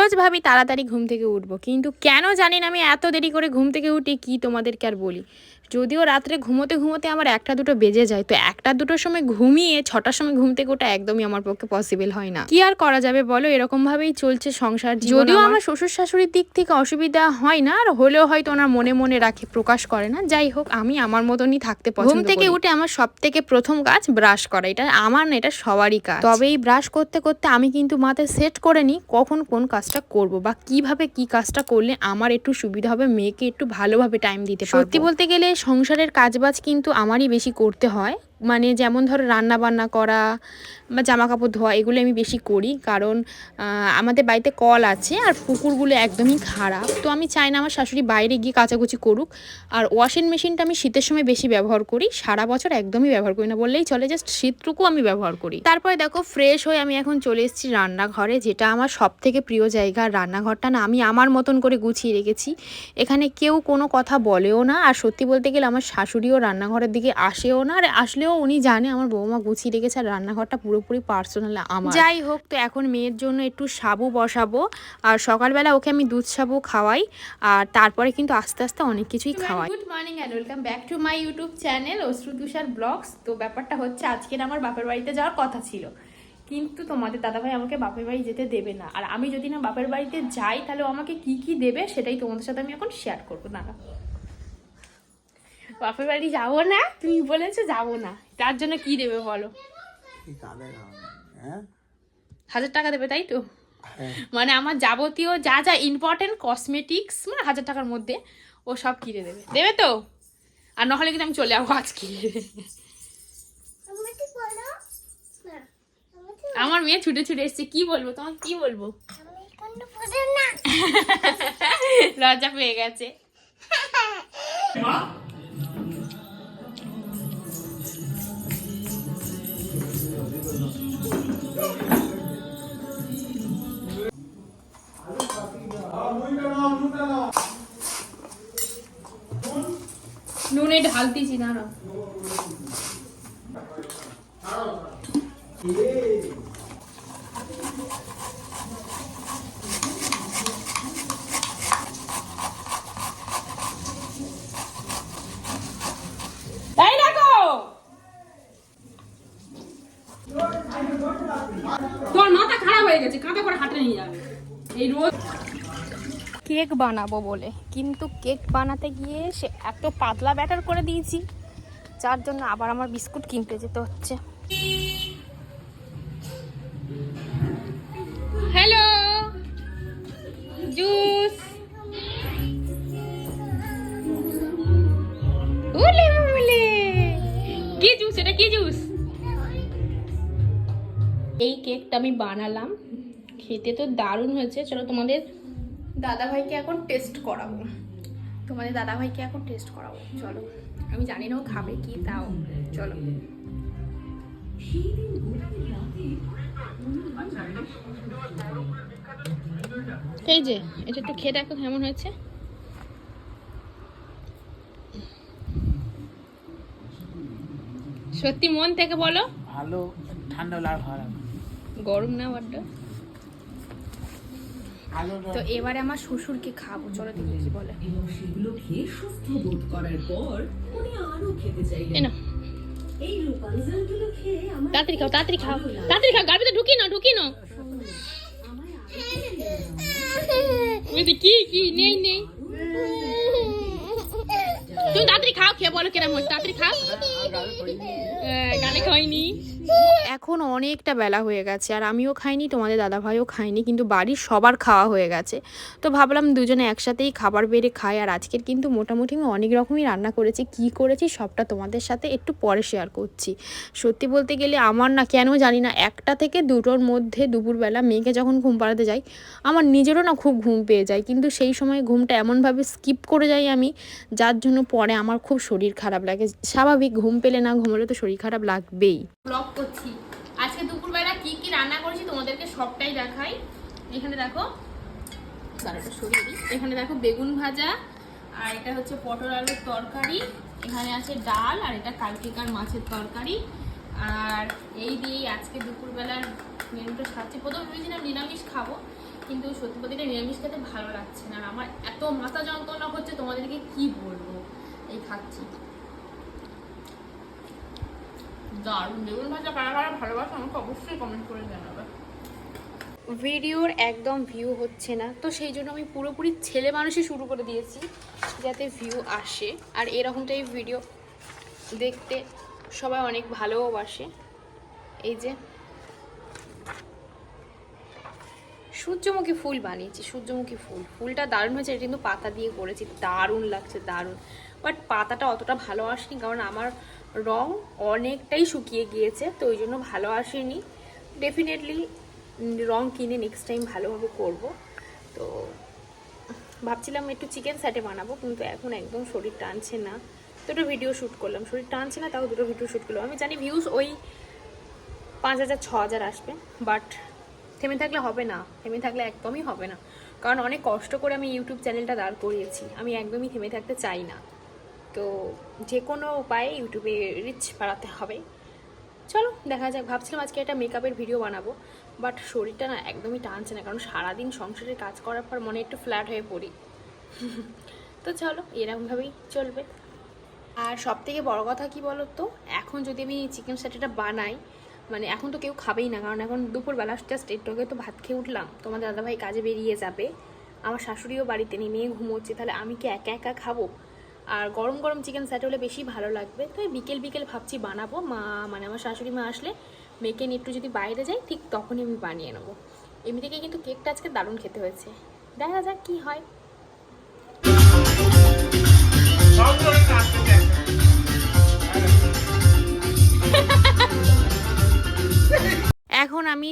রোজ ভাবি তাড়াতাড়ি ঘুম থেকে উঠবো কিন্তু কেন জানি না আমি এত দেরি করে ঘুম থেকে উঠি কি তোমাদেরকে আর বলি? যদিও রাত্রে ঘুমোতে ঘুমোতে আমার একটা দুটো বেজে যায় তো একটা দুটোর সময় ঘুমিয়ে ছটার সময় ঘুম থেকে ওঠা একদমই আমার পক্ষে পসিবল হয় না। কি আর করা যাবে বলো? এরকম ভাবেই চলছে সংসার যদিও আমার। শ্বশুর শাশুড়ির দিক থেকে অসুবিধা হয় না আর হলেও হয়তো ওনার মনে মনে রাখে প্রকাশ করে না। যাই হোক আমি আমার মতনই থাকতে পছন্দ ঘুম থেকে উঠে আমার সব থেকে প্রথম কাজ ব্রাশ করা এটা আমার না এটা সবারই কাজ। তবে এই ব্রাশ করতে করতে আমি কিন্তু মাথায় সেট করে নিই কখন কোন কাজটা করব বা কীভাবে কি কাজটা করলে আমার একটু সুবিধা হবে মেয়েকে একটু ভালোভাবে টাইম দিতে সত্যি বলতে গেলে সংসারের কাজবাজ কিন্তু আমারই বেশি করতে হয়। মানে যেমন ধরো রান্না বান্না করা বা জামা কাপড় ধোয়া, এগুলো আমি বেশি করি। কারণ আমাদের বাড়িতে কল আছে আর পুকুরগুলো একদমই খারাপ। তো আমি চাই না আমার শাশুড়ি বাইরে গিয়ে কাচাকুচি করুক। আর ওয়াশিং মেশিনটা আমি শীতের সময় বেশি ব্যবহার করি। সারা বছর একদমই ব্যবহার করি না। বললেই চলে জাস্ট শীতটুকু আমি ব্যবহার করি। তারপরে দেখো ফ্রেশ হয়ে আমি এখন চলে এসেছি রান্নাঘরে, যেটা আমার সব থেকে প্রিয় জায়গা। রান্নাঘরটা না আমি আমার মতন করে গুছিয়ে রেখেছি। এখানে কেউ কোনো কথা বলেও না। আর সত্যি বলতে গেলে আমার শাশুড়িও রান্নাঘরের দিকে আসেও না। আর আসলেও উনি জানে আমার বৌমা গুছিয়ে রেখেছে আর রান্নাঘরটা পুরোপুরি পার্সোনাল আমার। যাই হোক তো এখন মেয়ের জন্য একটু সাবু বসাবো। আর সকালবেলা ওকে আমি দুধ সাবু খাওয়াই আর তারপরে কিন্তু আস্তে আস্তে অনেক কিছুই খাওয়াই। Good morning and welcome back to my YouTube channel Ashru Tushar vlogs তো ব্যাপারটা হচ্ছে আজকের আমার বাপের বাড়িতে যাওয়ার কথা ছিল। কিন্তু তোমাদের দাদাভাই আমাকে বাপের বাড়ি যেতে দেবে না। আর আমি যদি না বাপের বাড়িতে যাই তাহলে আমাকে কি কি দেবে সেটাই তোমাদের সাথে আমি এখন শেয়ার করব। না বাপের বাড়ি যাব না? তুমি বলেছ যাব না। তার জন্য কি দেবে বলো? হ্যাঁ? হাজার টাকা দেবে তাই তো? হ্যাঁ। মানে আমার যাবতীয় যা যা ইম্পর্টেন্ট কসমেটিক্স মানে হাজার টাকার মধ্যে ও সব কিনে দেবে। দেবে তো? আর নাহলে কিন্তু আমি চলে যাব আজকে। আমার মেয়ে ছুটে ছুটে এসছে। কি বলব? তোমাকে কি বলব? লজ্জা পেয়ে গেছে। নুনে ঢালতেছি না না তাই রাখো তোর মাথা খারাপ হয়ে গেছে কাঁধে করে হাঁটে নিয়ে যাবে এই রোজ কেক বানাবো বলে। কিন্তু কেক বানাতে গিয়ে সে এত পাতলা ব্যাটার করে দিয়েছি, যার জন্য আবার আমার বিস্কুট কিনতে যেতে হচ্ছে। Hello, juice. কি জুস এটা? কি জুস? এই কেকটা আমি বানালাম। খেতে তো দারুণ হয়েছে। চলো তোমাদের দাদাভাইকে এখন টেস্ট করাবো। তোমাদের দাদাভাইকে এখন টেস্ট করাবো। চলো আমি জানি না ও খাবে কি তাও। চলো। এই যে এটা একটু খেয়ে দেখো কেমন হয়েছে। সত্যি মন থেকে বলো। ভালো ঠান্ডা লাগ ভালো গরম না বড্ড? তো এবারে আমার শ্বশুরকে খাব চলো দেখি কি বলে। এবং সেগুলো খেয়ে সুস্থ বোধ করার পর উনি আরও খেতে চাইলেন। এই না খেয়ে আমার তাড়াতাড়ি খাও তাড়াতাড়ি খাও তাড়াতাড়ি খাও গাড়িতে ঢুকি না ঢুকি না বলছি, কি কি নেই নেই। তুমি তাড়াতাড়ি খাও খেয়ে বলো কেরাম হচ্ছে তাড়াতাড়ি খাও। আহ, গালে খাইনি এখন অনেকটা বেলা হয়ে গেছে আর আমিও খাইনি, তোমাদের দাদাভাইও খাইনি, কিন্তু বাড়ির সবার খাওয়া হয়ে গেছে। তো ভাবলাম দুজনে একসাথেই খাবার বেড়ে খাই আর আজকের কিন্তু মোটামুটি আমি অনেক রকমই রান্না করেছি, কি করেছি সবটা তোমাদের সাথে একটু পরে শেয়ার করছি। সত্যি বলতে গেলে আমার না, কেন জানি না, একটা থেকে দুটোর মধ্যে দুপুরবেলা মেয়েকে যখন ঘুম পাড়াতে যাই, আমার নিজেরও না খুব ঘুম পেয়ে যায়, কিন্তু সেই সময় ঘুমটা এমনভাবে স্কিপ করে যাই আমি, যার জন্য পরে আমার খুব শরীর খারাপ লাগে। স্বাভাবিক, ঘুম পেলে না ঘুমলে তো শরীর খারাপ লাগবেই। করছি। আজকে দুপুরবেলা কি কি রান্না করেছি তোমাদেরকে সবটাই দেখাই। এখানে দেখো, দাঁড়াটা সরিয়ে দিই। এখানে দেখো বেগুন ভাজা, আর এটা হচ্ছে পটল আলুর তরকারি। এখানে আছে ডাল, আর এটা কালকেকার মাছের তরকারি। আর এই দিয়েই আজকে দুপুরবেলার মেনুটা খাচ্ছি প্রথমে ভেবেছিলাম নিরামিষ খাব, কিন্তু সত্যি গেলে নিরামিষ খেতে ভালো লাগছে না। আর আমার এত মাথা যন্ত্রণা হচ্ছে তোমাদেরকে কি বলব। এই খাচ্ছি। দারুণ। বেগুন ভাজা কারা কারা আমাকে অবশ্যই কমেন্ট করে জানাবে। ভিডিওর একদম ভিউ হচ্ছে না। তো সেই জন্য আমি পুরোপুরি ছেলে মানুষই শুরু করে দিয়েছি, যাতে ভিউ আসে। আর এরকম টাইপ ভিডিও দেখতে সবাই অনেক ভালোবাসে এই যে সূর্যমুখী ফুল বানিয়েছি, সূর্যমুখী ফুল। ফুলটা দারুণ হয়েছে, এটা কিন্তু পাতা দিয়ে করেছি, দারুণ লাগছে, দারুণ। বাট পাতাটা অতটা ভালো আসেনি, কারণ আমার রং অনেকটাই শুকিয়ে গিয়েছে, তো ওই জন্য ভালো আসেনি। ডেফিনেটলি রং কিনে নেক্সট টাইম ভালোভাবে করব। তো ভাবছিলাম একটু চিকেন স্যাটে বানাবো, কিন্তু এখন একদম শরীর টানছে না। দুটো ভিডিও শ্যুট করলাম। শরীর টানছে না, তাও দুটো ভিডিও শ্যুট করলাম। আমি জানি ভিউজ ওই পাঁচ হাজার, ছ হাজার আসবে বাট থেমে থাকলে হবে না। থেমে থাকলে একদমই হবে না। কারণ অনেক কষ্ট করে আমি ইউটিউব চ্যানেলটা দাঁড় করিয়েছি। আমি একদমই থেমে থাকতে চাই না। তো যে কোনো উপায়ে ইউটিউবে রিচ বাড়াতে হবে। চলো, দেখা যাক, ভাবছিলাম আজকে একটা মেকআপের ভিডিও বানাবো বাট শরীরটা না একদমই টানছে না, কারণ সারাদিন সংসারের কাজ করার পর মনে একটু ফ্ল্যাট হয়ে পড়ি। তো চলো, এরকমভাবেই চলবে। আর সব থেকে বড় কথা কি বলো তো এখন যদি আমি চিকেন স্যাটেটা বানাই মানে এখন তো কেউ খাবেই না, কারণ এখন দুপুরবেলা জাস্ট একটু আগে তো ভাত খেয়ে উঠলাম, তোমার দাদাভাই কাজে বেরিয়ে যাবে, আমার শাশুড়িও বাড়িতে নেই, মেয়ে ঘুমোচ্ছে, তাহলে আমি কি একা একা খাব? আর গরম গরম চিকেন স্যাট হলে বেশি ভালো লাগবে। তো বিকেল বিকেল ভাবছি বানাবো। মা মানে আমার শাশুড়ি মা আসলে মেয়েকে নিয়ে একটু যদি বাইরে যাই, ঠিক তখনই আমি বানিয়ে নেব। এমনি থেকে কিন্তু কেকটা আজকে দারুণ খেতে হয়েছে। দেখা যাক কি হয়।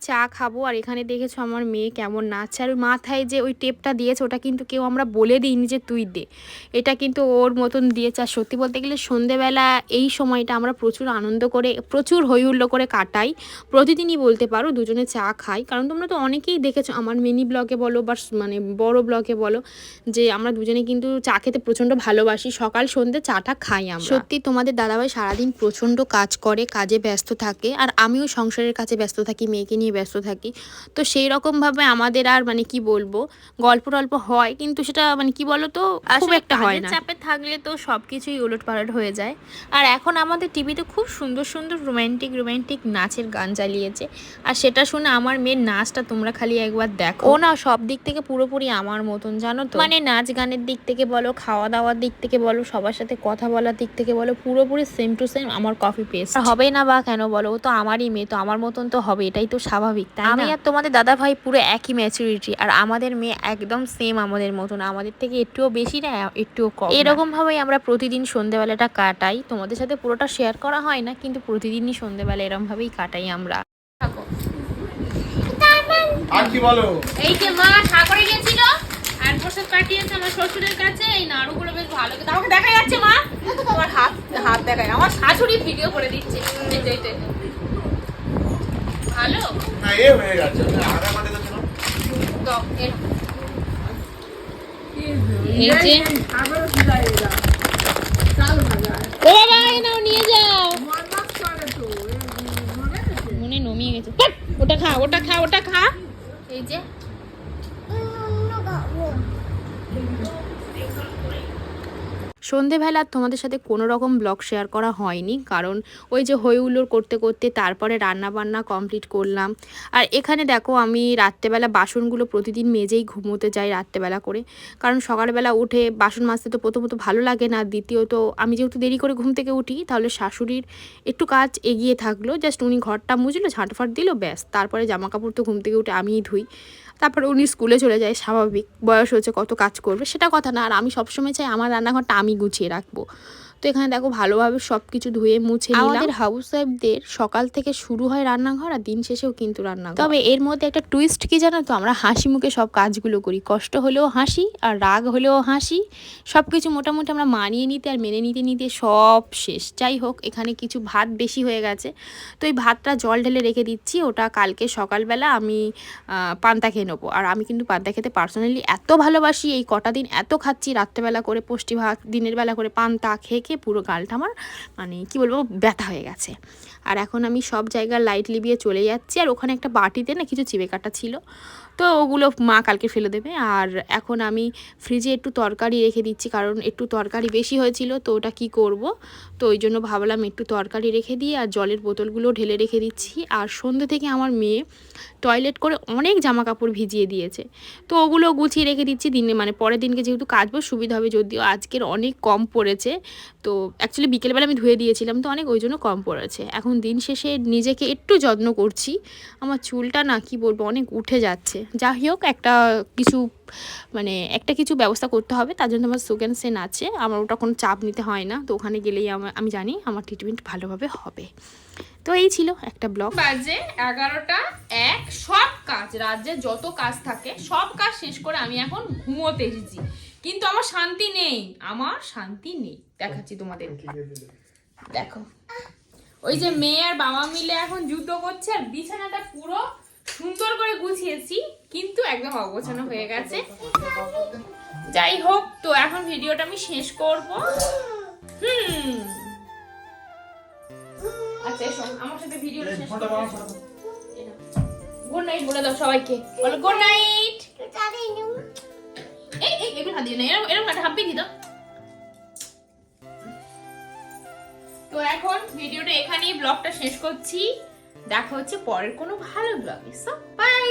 চা খাব, আর এখানে দেখেছ আমার মেয়ে কেমন নাচছে। আর মাথায় যে ওই টেপটা দিয়েছে, ওটা কিন্তু কেউ আমরা বলে দিইনি যে তুই দে। এটা কিন্তু ওর মতন দিয়েছে। আর সত্যি বলতে গেলে সন্ধেবেলা এই সময়টা আমরা প্রচুর আনন্দ করে, প্রচুর হই হুল্লো করে কাটাই। প্রতিদিনই বলতে পারো দুজনে চা খাই। কারণ তোমরা তো অনেকেই দেখেছ, আমার মিনি ব্লগে বলো বা মানে বড় ব্লগে বলো, যে আমরা দুজনে কিন্তু চা খেতে প্রচণ্ড ভালোবাসি। সকাল সন্ধে চাটা খাই আমরা। সত্যি তোমাদের দাদাভাই সারাদিন প্রচণ্ড কাজ করে, কাজে ব্যস্ত থাকে। আর আমিও সংসারের কাছে ব্যস্ত থাকি, মেয়েকে নিয়ে ব্যস্ত থাকি। তো সেই রকমভাবে আমাদের আর মানে কি বলব গল্প টল্প হয় কিন্তু সেটা মানে কি বলো তো খুব একটা হয় না। চাপে থাকলে তো সব কিছুই উলট পালট হয়ে যায়। আর এখন আমাদের টিভিতে খুব সুন্দর সুন্দর রোমান্টিক রোমান্টিক নাচের গান চালিয়েছে। আর সেটা শুনে আমার মেয়ের নাচটা তোমরা খালি একবার দেখো। ও না সব দিক থেকে পুরোপুরি আমার মতন জানো তো। মানে নাচ গানের দিক থেকে বলো খাওয়া দাওয়ার দিক থেকে বলো সবার সাথে কথা বলার দিক থেকে বলো পুরোপুরি সেম টু সেম আমার কফি পেস্ট হবে না বা কেন বলো তো আমারই মেয়ে তো আমার মতন তো হবে এটাই তো স্বাভাবিক তাই আমি আর তোমাদের দাদা ভাই পুরো একই ম্যাচুরিটি আর আমাদের মেয়ে একদম সেম আমাদের মতন। আমাদের থেকে একটুও বেশি না একটুও কম এরকম ভাবেই আমরা প্রতিদিন সন্ধেবেলাটা কাটাই। তোমাদের সাথে পুরোটা শেয়ার করা হয় না কিন্তু প্রতিদিনই সন্ধেবেলা এরকম ভাবেই কাটাই আমরা। আর কি বলো? এই যে মা সাগরে গেছিল আর প্রসাদ কাটিয়েছে আমার শ্বশুরের কাছে। এই নাড়ুগুলো বেশ ভালো খেতে। আমাকে দেখা যাচ্ছে মা। তোমার হাত হাত দেখায়। আমার শাশুড়ি ভিডিও করে দিচ্ছে। ভালো? না এ হয়ে গেছে। আগে মাঠে তো ছিল তো এই যে। ও বাবা নাও নিয়ে যাও। মনে নমিয়ে গেছে। ওটা খা ওটা খা ওটা খা। এই যে। সন্ধেবেলা তোমাদের সাথে কোনো রকম ব্লগ শেয়ার করা হয়নি। কারণ ওই যে হই হুল্লোড় করতে করতে তারপরে রান্না বান্না কমপ্লিট করলাম। আর এখানে দেখো আমি রাত্রেবেলা বাসনগুলো প্রতিদিন মেজেই ঘুমোতে যাই রাত্রেবেলা করে। কারণ সকালবেলা উঠে বাসন মাজতে তো প্রথমত ভালো লাগে না, দ্বিতীয়ত আমি যেহেতু দেরি করে ঘুম থেকে উঠি, তাহলে শাশুড়ির একটু কাজ এগিয়ে থাকল। জাস্ট উনি ঘরটা মুছলো, ঝাঁটফাট দিল, ব্যাস। তারপরে জামা কাপড় তো ঘুম থেকে উঠে আমিই ধুই। তারপরে উনি স্কুলে চলে যায়, স্বাভাবিক। বয়স হয়েছে, কত কাজ করবে, সেটা কথা না। আর আমি সবসময় চাই আমার রান্নাঘরটা আমি গুছিয়ে রাখব। তো এখানে দেখো ভালোভাবে সব কিছু ধুয়ে মুছে আমাদের হাউস ওয়াইফদের সকাল থেকে শুরু হয় রান্নাঘর আর দিন শেষেও কিন্তু রান্নাঘর। তবে এর মধ্যে একটা টুইস্ট কি জানো তো? আমরা হাসি মুখে সব কাজগুলো করি। কষ্ট হলেও হাসি আর রাগ হলেও হাসি। সব কিছু মোটামুটি আমরা মানিয়ে নিতে আর মেনে নিতে নিতে সব শেষ। যাই হোক এখানে কিছু ভাত বেশি হয়ে গেছে। তো এই ভাতটা জল ঢেলে রেখে দিচ্ছি। ওটা কালকে সকালবেলা আমি পান্তা খেয়ে নেব। আর আমি কিন্তু পান্তা খেতে পার্সোনালি এত ভালোবাসি। এই কটা দিন এত খাচ্ছি। রাত্রেবেলা করে পুষ্টি ভাত দিনের বেলা করে পান্তা খেয়ে খেয়ে পুরো গালটা আমার মানে কি বলব, ব্যথা হয়ে গেছে। আর এখন আমি সব জায়গায় লাইট লিবিয়ে চলে যাচ্ছি। আর ওখানে একটা বাটিতে না কিছু চিবে কাটা ছিল। তো ওগুলো মা কালকে ফেলে দেবে। আর এখন আমি ফ্রিজে একটু তরকারি রেখে দিচ্ছি, কারণ একটু তরকারি বেশি হয়েছিল, তো ওটা কি করব? তো ওই জন্য ভাবলাম একটু তরকারি রেখে দিয়ে আর জলের বোতলগুলো ঢেলে রেখে দিচ্ছি। আর সন্ধ্যে থেকে আমার মেয়ে টয়লেট করে অনেক জামা কাপড় ভিজিয়ে দিয়েছে। তো ওগুলো গুছিয়ে রেখে দিচ্ছি দিনে মানে পরের দিনকে যেহেতু কাচবো, সুবিধা হবে যদিও আজকের অনেক কম পড়েছে। তো অ্যাকচুয়ালি বিকেলবেলা আমি ধুয়ে দিয়েছিলাম, তো অনেক ওই জন্য কম পড়েছে। এখন দিন শেষে নিজেকে একটু যত্ন করছি। আমার চুলটা না কি বলব, অনেক উঠে যাচ্ছে। যাই হোক একটা কিছু মানে একটা কিছু ব্যবস্থা করতে হবে। তার জন্য আমার সুগান সেন আছে আমার ওটা কোনো চাপ নিতে হয় না। তো ওখানে গেলেই আমার আমি জানি আমার ট্রিটমেন্ট ভালোভাবে হবে। তো এই ছিল একটা ব্লগ বাজে এগারোটা এক সব কাজ রাজ্যে যত কাজ থাকে সব কাজ শেষ করে আমি এখন ঘুমোতে এসেছি। কিন্তু আমার শান্তি নেই আমার শান্তি নেই। দেখাচ্ছি তোমাদের। দেখো। ওই যে মেয়ে আর বাবা মিলে এখন যুদ্ধ করছে আর বিছানাটা পুরো সুন্দর করে গুছিয়েছি কিন্তু একদম অগোছানো হয়ে গেছে। যাই হোক তো এখন ভিডিওটা আমি শেষ করব। হুম। আচ্ছা এসো আমার সাথে ভিডিওটা শেষ করো গুড নাইট বলে দাও সবাইকে। বলো গুড নাইট এই এই এগুলো হাত দিও না এরকম এরকম একটা হাম্পি দিত তো এখন ভিডিওটা এখানেই ব্লগটা শেষ করছি। দেখা হচ্ছে পরের কোনো ভালো ব্লগে সো বাই